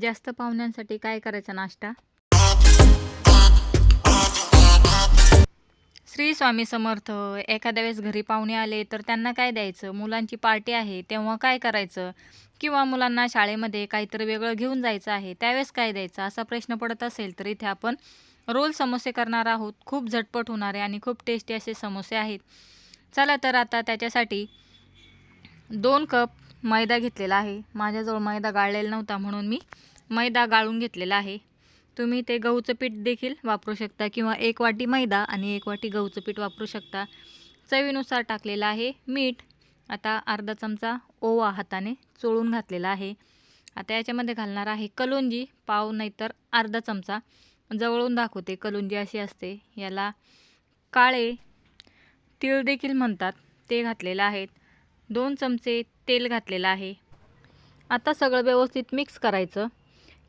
जास्त पाहुण्यांसाठी काय करायचा नाश्ता? श्री स्वामी समर्थ एखाद्या वेळेस घरी पाहुणे आले तर त्यांना काय द्यायचं? मुलांची पार्टी आहे तेव्हा काय करायचं? किंवा मुलांना शाळेमध्ये काहीतरी वेगळं घेऊन जायचं आहे त्यावेळेस काय द्यायचं? असा प्रश्न पडत असेल तर इथे आपण रोल समोसे करणार आहोत. खूप झटपट होणारे आणि खूप टेस्टी असे समोसे आहेत. चला तर आता त्याच्यासाठी दोन कप मैदा घेतलेला आहे. माझ्याजवळ मैदा गाळलेला नव्हता म्हणून मी मैदा गाळून घेतलेला आहे. तुम्ही ते गहूचं पीठ देखील वापरू शकता किंवा एक वाटी मैदा आणि एक वाटी गहूचं पीठ वापरू शकता. चवीनुसार टाकलेलं आहे मीठ. आता अर्धा चमचा ओवा हाताने चोळून घातलेला आहे. आता याच्यामध्ये घालणार आहे कलोंजी पाव नाहीतर अर्धा चमचा. जवळून दाखवते कलोंजी अशी असते. याला काळे तीळ देखील म्हणतात. ते घातलेलं आहेत दोन चमचे तेल घातलेलं आहे. आता सगळं व्यवस्थित मिक्स करायचं.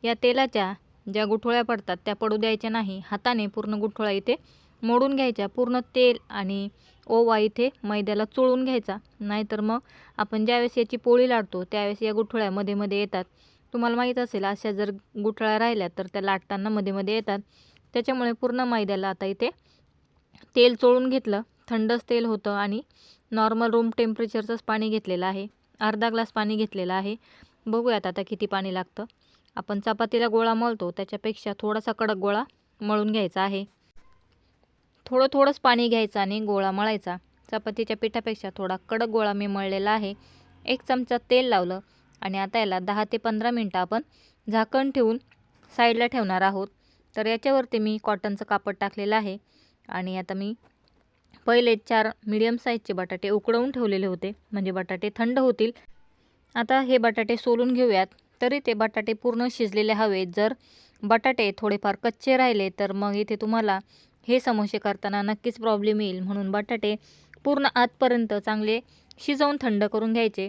या तेलाच्या ज्या गुठळ्या पडतात त्या पडू द्यायच्या नाही. हाताने पूर्ण गुठोळा इथे मोडून घ्यायच्या. पूर्ण तेल आणि ओवा इथे मैद्याला चोळून घ्यायचा. नाहीतर मग आपण ज्यावेळेस याची पोळी लाटतो त्यावेळेस या गुठळ्या मध्ये मध्ये येतात. तुम्हाला माहीत असेल अशा जर गुठळ्या राहिल्या तर त्या लाटताना मध्ये मध्ये येतात. त्याच्यामुळे पूर्ण मैद्याला आता इथे तेल चोळून घेतलं. थंडच तेल होतं आणि नॉर्मल रूम टेम्परेचरचंच पाणी घेतलेलं आहे. अर्धा ग्लास पाणी घेतलेलं आहे. बघूयात आता किती पाणी लागतं. आपण चपातीला गोळा मळतो. त्याच्यापेक्षा थोडासा कडक गोळा मळून घ्यायचा आहे. थोडं थोडंच पाणी घ्यायचं आणि गोळा मळायचा. चपातीच्या पिठापेक्षा थोडा कडक गोळा मी मळलेला आहे. एक चमचा तेल लावलं आणि आता याला दहा ते पंधरा मिनटं आपण झाकण ठेवून साईडला ठेवणार आहोत. तर याच्यावरती मी कॉटनचं कापड टाकलेलं आहे. आणि आता मी पहिले चार मीडियम साईजचे बटाटे उकडवून ठेवलेले होते. म्हणजे बटाटे थंड होतील. आता हे बटाटे सोलून घेऊयात. तरी ते बटाटे पूर्ण शिजलेले हवेत. जर बटाटे थोडेफार कच्चे राहिले तर मग इथे तुम्हाला हे समोसे करताना नक्कीच प्रॉब्लेम येईल. म्हणून बटाटे पूर्ण आतपर्यंत चांगले शिजवून थंड करून घ्यायचे.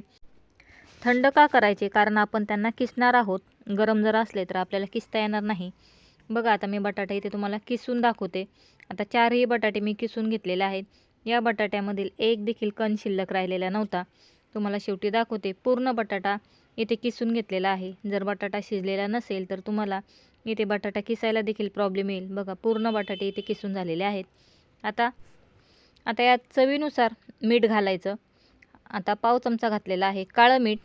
थंड का करायचे? कारण आपण त्यांना किसणार आहोत. गरम जर असले तर आपल्याला किसता येणार नाही. बघा आता मी बटाटा इथे तुम्हाला किसून दाखवते. आता चारही बटाटे मी किसून घेतलेले आहेत. या बटाट्यामधील एक देखील कण शिल्लक राहिलेला नव्हता. तुम्हाला शेवटी दाखवते पूर्ण बटाटा इथे किसून घेतलेला आहे. जर बटाटा शिजलेला नसेल तर तुम्हाला इथे बटाटा किसायला देखील प्रॉब्लेम येईल. बघा पूर्ण बटाटे इथे किसून झालेले आहेत. आता आता यात चवीनुसार मीठ घालायचं. आता पाव चमचा घातलेला आहे. काळं मीठ.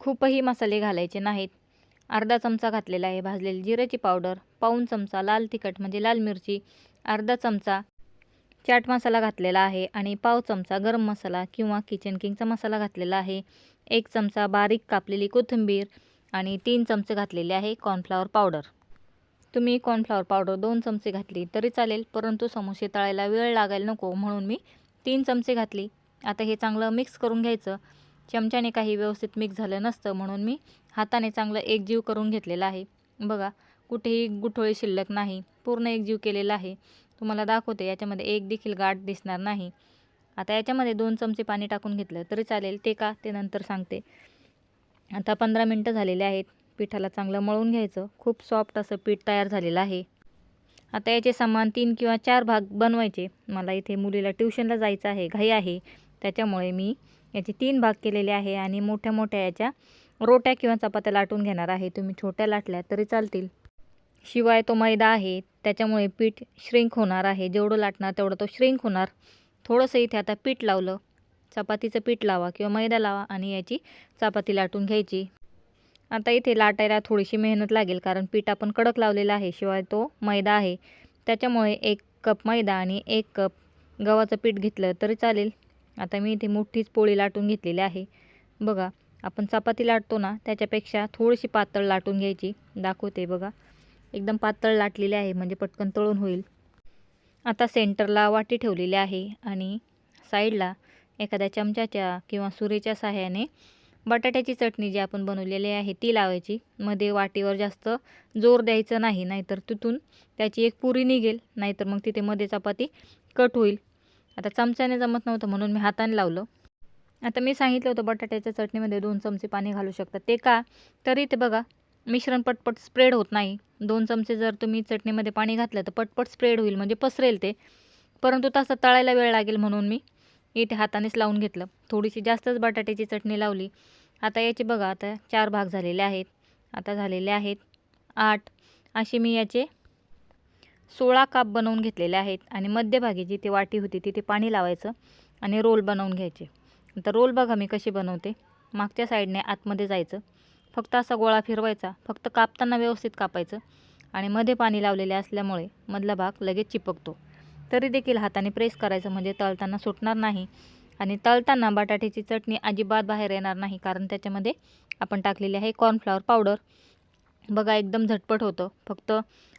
खूपही मसाले घालायचे नाहीत. अर्धा चमचा घातलेला आहे. भाजलेली जिऱ्याची पावडर पाऊन चमचा लाल तिखट म्हणजे लाल मिरची अर्धा चमचा चाट मसाला घातलेला आहे आणि पाव चमचा गरम मसाला किंवा किचन किंगचा मसाला घातलेला आहे. एक चमचा बारीक कापलेली कोथिंबीर आणि तीन चमचे घातलेले आहे कॉर्नफ्लॉवर पावडर तुम्ही कॉर्नफ्लॉवर पावडर दोन चमचे घातली तरी चालेल परंतु समोसे तळायला वेळ लागायला नको म्हणून मी तीन चमचे घातली. आता हे चांगलं मिक्स करून घ्यायचं. चमच्याने काही व्यवस्थित मिक्स झालं नसतं म्हणून मी हाताने चांगलं एकजीव करून घेतलेलं आहे. बघा कुठेही गुठोळी शिल्लक नाही. पूर्ण एकजीव केलेला आहे. तुम्हाला दाखवते याच्यामध्ये एक देखील गाठ दिसणार नाही. आता याच्यामध्ये दोन चमचे पाणी टाकून घेतलं तरी चालेल. ते का? ते नंतर सांगते. आता पंधरा मिनटं झालेले आहेत. पिठाला चांगलं मळून घ्यायचं. खूप सॉफ्ट असं पीठ तयार झालेलं आहे. आता याचे समान तीन किंवा चार भाग बनवायचे. मला इथे मुलीला ट्युशनला जायचं आहे. घाई आहे. त्याच्यामुळे मी याचे तीन भाग केलेले आहे आणि मोठ्या मोठ्या याच्या रोट्या किंवा चपात्या लाटून घेणार आहे. तुम्ही छोट्या लाटल्या तरी चालतील. शिवाय तो मैदा आहे त्याच्यामुळे पीठ श्रिंक होणार आहे. जेवढं लाटणार तेवढं तो श्रिंक होणार. थोडंसं इथे आता पीठ लावलं. चपातीचं पीठ लावा किंवा मैदा लावा आणि याची चपाती लाटून घ्यायची. आता इथे लाटायला थोडीशी मेहनत लागेल कारण पीठ आपण कडक लावलेलं आहे. शिवाय तो मैदा आहे. त्याच्यामुळे एक कप मैदा आणि एक कप गव्हाचं पीठ घेतलं तरी चालेल. आता मी इथे मोठीच पोळी लाटून घेतलेली आहे. बघा आपण चपाती लाटतो ना त्याच्यापेक्षा थोडीशी पातळ लाटून घ्यायची. दाखवते बघा. एकदम पातळ लाटलेली आहे म्हणजे पटकन तळून होईल. आता सेंटरला वाटी ठेवलेली आहे आणि साईडला एखाद्या चमच्याच्या किंवा सुरीच्या सहाय्याने बटाट्याची चटणी जी आपण बनवलेली आहे ती लावायची. मध्ये वाटीवर जास्त जोर द्यायचं नाही नाहीतर तिथून त्याची एक पुरी निघेल नाहीतर मग तिथे मध्ये चपाती कट होईल. आता चमच्याने जमत नव्हतं म्हणून मी हाताने लावलं. आता मी सांगितलं होतं बटाट्याच्या चटणीमध्ये दोन चमचे पाणी घालू शकता. ते का? तरी ते बघा मिश्रण पटपट स्प्रेड होत नाही. दोन चमचे जर तुम्ही चटणीमध्ये पाणी घातलं तर पटपट स्प्रेड होईल म्हणजे पसरेल ते. परंतु तसं तळायला वेळ लागेल म्हणून मी इथे हातानेच लावून घेतलं. थोडीशी जास्तच बटाट्याची चटणी लावली. आता याचे बघा आता चार भाग झालेले आहेत. आता झालेले आहेत आठ. असे मी याचे सोळा काप बनवून घेतलेले आहेत आणि मध्यभागी जिथे वाटी होती तिथे पाणी लावायचं आणि रोल बनवून घ्यायचे. तर रोल बघा मी कशी बनवते. मागच्या साईडने आतमध्ये जायचं. फक्त असा गोळा फिरवायचा. फक्त कापताना व्यवस्थित कापायचं. आणि मध्ये पाणी लावलेले असल्यामुळे मधला भाग लगेच चिपकतो. तरी देखील हाताने प्रेस करायचं म्हणजे तळताना सुटणार नाही. आणि तळताना बटाट्याची चटणी अजिबात बाहेर येणार नाही कारण त्याच्यामध्ये आपण टाकलेली आहे कॉर्नफ्लॉवर पावडर बघा एकदम झटपट होतं. फक्त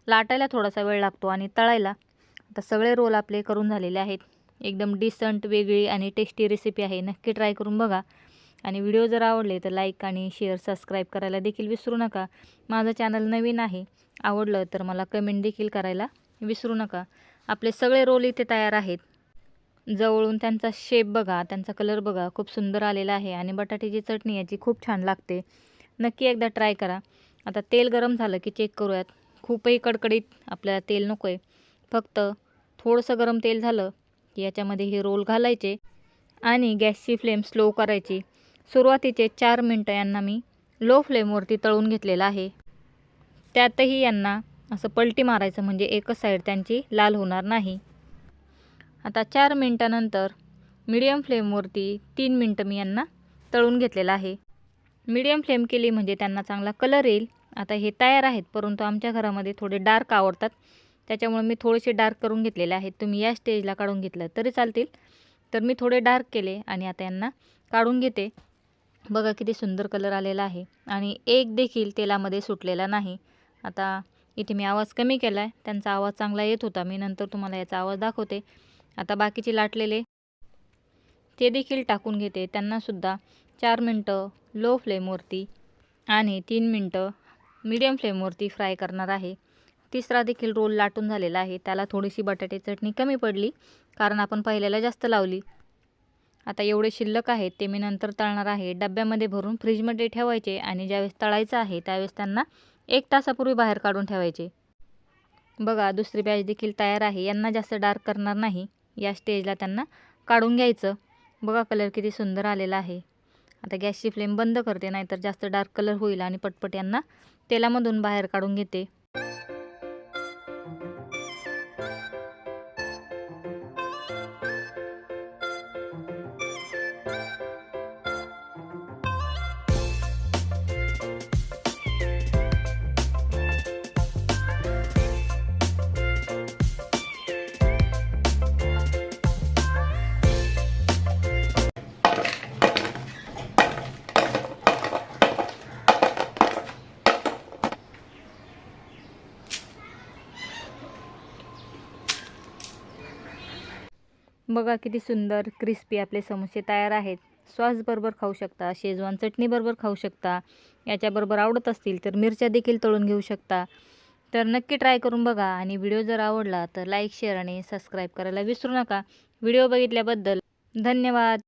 लाटायला थोडासा वेळ लागतो आणि तळायला. आता सगळे रोल आपले करून झालेले आहेत. एकदम डिसंट वेगळी आणि टेस्टी रेसिपी आहे. नक्की ट्राय करून बघा. आणि व्हिडिओ जर आवडले तर लाईक आणि शेअर सबस्क्राईब करायला देखील विसरू नका. माझं चॅनल नवीन आहे. आवडलं तर मला कमेंट देखील करायला विसरू नका. आपले सगळे रोल इथे तयार आहेत. जवळून त्यांचा शेप बघा. त्यांचा कलर बघा. खूप सुंदर आलेला आहे. आणि बटाट्याची चटणी याची खूप छान लागते. नक्की एकदा ट्राय करा. आता तेल गरम झालं की चेक करूयात. खूपही कडकडीत आपल्याला तेल नको आहे फक्त थोडंसं गरम तेल झालं की याच्यामध्ये हे रोल घालायचे आणि गॅसची फ्लेम स्लो करायची. सुरुवातीचे चार मिनटं यांना मी लो फ्लेमवरती तळून घेतलेलं आहे. त्यातही यांना असं पलटी मारायचं म्हणजे एकच साईड त्यांची लाल होणार नाही. आता चार मिनटानंतर मीडियम फ्लेमवरती तीन मिनटं मी यांना तळून घेतलेलं आहे. मीडियम फ्लेम केली म्हणजे त्यांना चांगला कलर येईल. आता हे तयार आहेत परंतु आमच्या घरामध्ये थोडे डार्क आवडतात. त्याच्यामुळे मी थोडेसे डार्क करून घेतलेले आहेत. तुम्ही या स्टेजला काढून घेतलं तरी चालतील. तर मी थोडे डार्क केले आणि आता यांना काढून घेते. बघा किती सुंदर कलर आलेला आहे. आणि एक देखील तेलामध्ये सुटलेला नाही. आता इथे मी आवाज कमी केला आहे त्यांचा आवाज चांगला येत होता. मी नंतर तुम्हाला याचा आवाज दाखवते. आता बाकीचे लाटलेले ते देखील टाकून घेते. त्यांनासुद्धा चार मिनटं लो फ्लेमवरती आणि तीन मिनटं मीडियम फ्लेमवरती फ्राय करणार आहे. तिसरा देखील रोल लाटून झालेला आहे. त्याला थोडीशी बटाटे चटणी कमी पडली कारण आपण पहिल्याला जास्त लावली. आता एवढे शिल्लक आहेत ते मी नंतर तळणार आहे. डब्यामध्ये भरून फ्रीजमध्ये ठेवायचे आणि ज्यावेळेस तळायचं आहे त्यावेळेस त्यांना एक तासापूर्वी बाहेर काढून ठेवायचे. बघा दुसरी बॅच देखील तयार आहे. यांना जास्त डार्क करणार नाही. या स्टेजला त्यांना काढून घ्यायचं. बघा कलर किती सुंदर आलेला आहे. आता गॅसची फ्लेम बंद करते नाहीतर जास्त डार्क कलर होईल आणि पटपट यांना तेलामधून बाहेर काढून घेते. बघा किती सुंदर क्रिस्पी आपले समोसे तयार आहेत. सॉसबरोबर खाऊ शकता शेजवान चटणीबरोबर खाऊ शकता. याच्याबरोबर आवडत असतील तर मिरच्या देखील तळून घेऊ शकता. तर नक्की ट्राय करून बघा आणि व्हिडिओ जर आवडला तर लाईक शेअर आणि सबस्क्राईब करायला विसरू नका. व्हिडिओ बघितल्याबद्दल धन्यवाद.